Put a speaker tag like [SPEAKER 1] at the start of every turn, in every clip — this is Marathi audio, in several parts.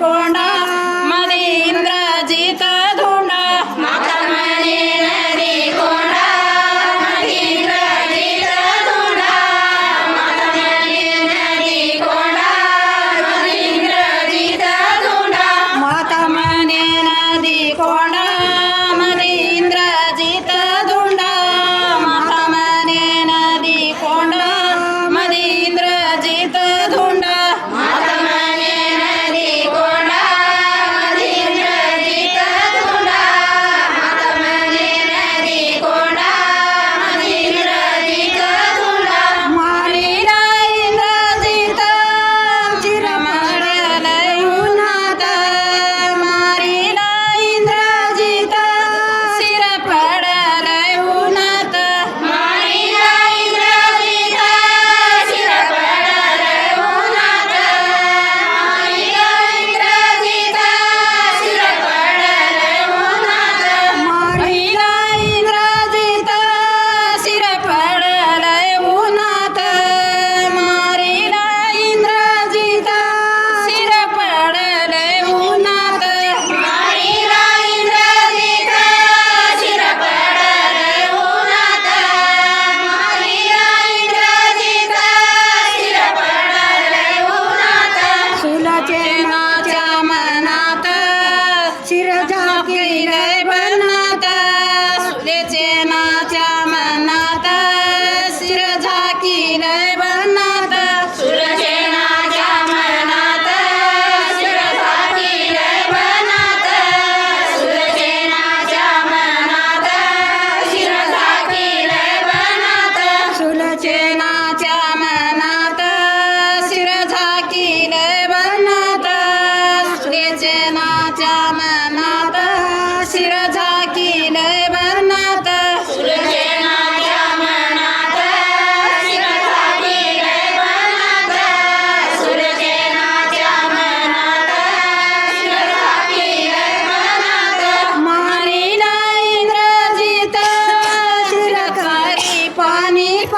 [SPEAKER 1] கொண்ட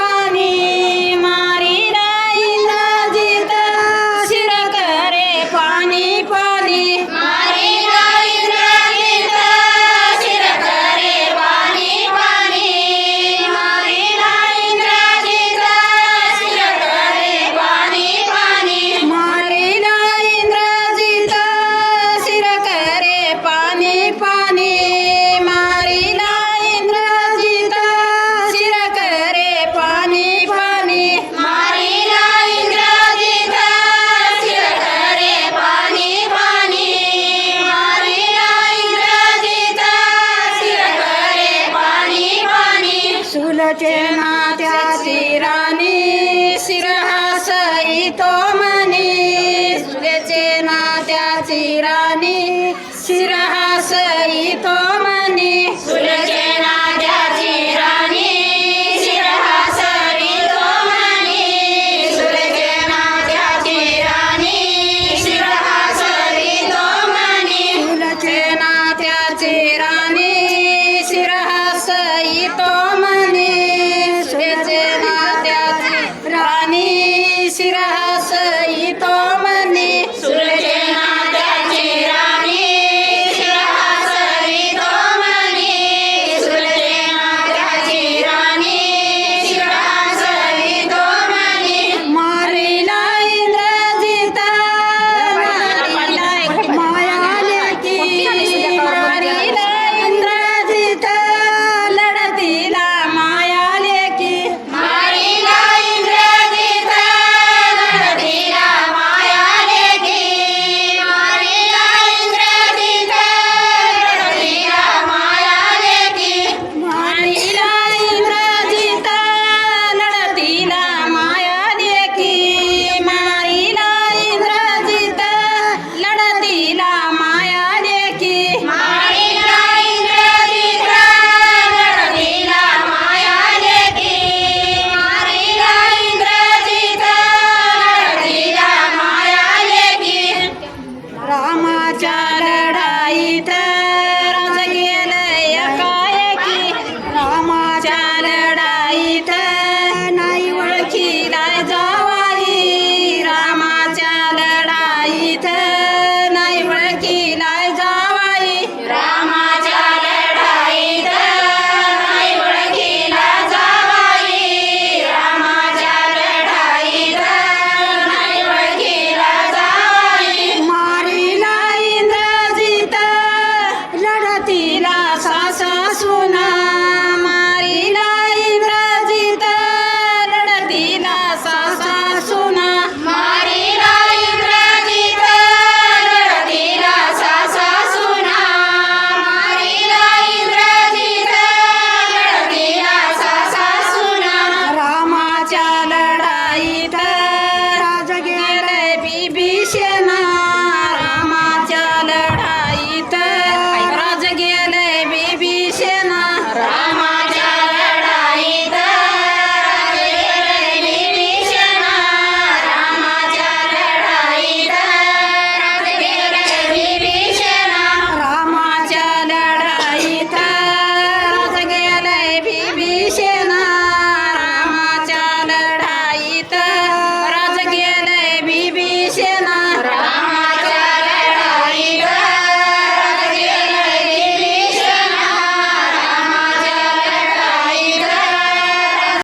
[SPEAKER 1] Money. तो मनी ना त्याची राणी शिरहासई तो